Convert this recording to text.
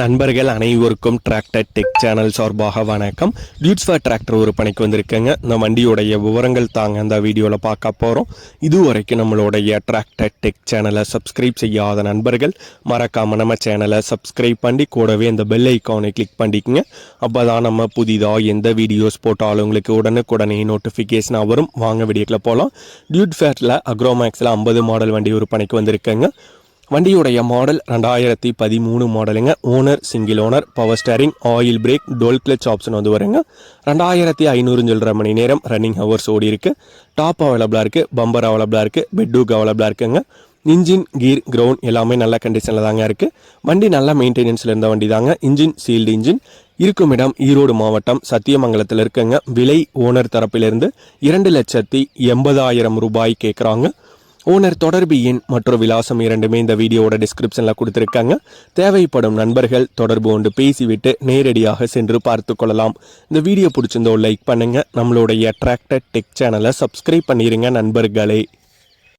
நண்பர்கள் அனைவருக்கும் tractor tech channel சார்பாக வணக்கம். டியூட்ஸ் ஃபார் டிராக்டர் ஒரு பணிக்கு வந்திருக்கேங்க. இந்த வண்டியோடைய விவரங்கள் தாங்க அந்த வீடியோவில் பார்க்க போகிறோம் இதுவரைக்கும் நம்மளுடைய டிராக்டர் டெக் சேனலை சப்ஸ்கிரைப் செய்யாத நண்பர்கள் மறக்காம நம்ம சேனலை சப்ஸ்கிரைப் பண்ணி கூடவே இந்த பெல் ஐக்கானை கிளிக் பண்ணிக்கோங்க. அப்போ தான் நம்ம புதிதாக எந்த வீடியோஸ் போட்டாலும் உங்களுக்கு உடனுக்குடனே நோட்டிஃபிகேஷனாக வரும். வாங்க வீடியோக்கில் போகலாம் டியூட் ஃபேட்டில் அக்ரோமேக்ஸில் ஐம்பது மாடல் வண்டி ஒரு பணிக்கு வந்திருக்கேங்க. வண்டியுடைய மாடல் ரெண்டாயிரத்தி பதிமூணு மாடலுங்க owner single owner power steering oil brake toll clutch option வந்து வருங்க. ரெண்டாயிரத்தி ஐநூறு சொல்கிற மணி நேரம் ரன்னிங் ஹவர்ஸ் ஓடி இருக்கு. டாப் அவைலபிளாக இருக்குது பம்பர் அவைலபிளாக இருக்குது பெட்ரூக் அவைலபிளாக இருக்குங்க. இன்ஜின் கீர் கிரவுண்ட் எல்லாமே நல்ல கண்டிஷனில் தாங்க இருக்குது வண்டி நல்ல மெயின்டெனன்ஸில் இருந்த வண்டி தாங்க. இன்ஜின் சீல்டு இன்ஜின் இருக்கும் இடம் ஈரோடு மாவட்டம் சத்தியமங்கலத்தில் இருக்குங்க. விலை ஓனர் தரப்பிலிருந்து இரண்டு லட்சத்தி எண்பதாயிரம் ரூபாய் கேட்குறாங்க ஓனர் தொடர்பு எண் மற்றும் விலாசம் இரண்டுமே இந்த வீடியோவோட டிஸ்கிரிப்ஷனில் கொடுத்துருக்காங்க. தேவைப்படும் நண்பர்கள் தொடர்பு கொண்டு பேசிவிட்டு நேரடியாக சென்று பார்த்து கொள்ளலாம். இந்த வீடியோ பிடிச்சிருந்தோ லைக் பண்ணுங்கள் நம்மளுடைய அட்ராக்டட் டெக் சேனலை சப்ஸ்கிரைப் பண்ணிடுங்க நண்பர்களே.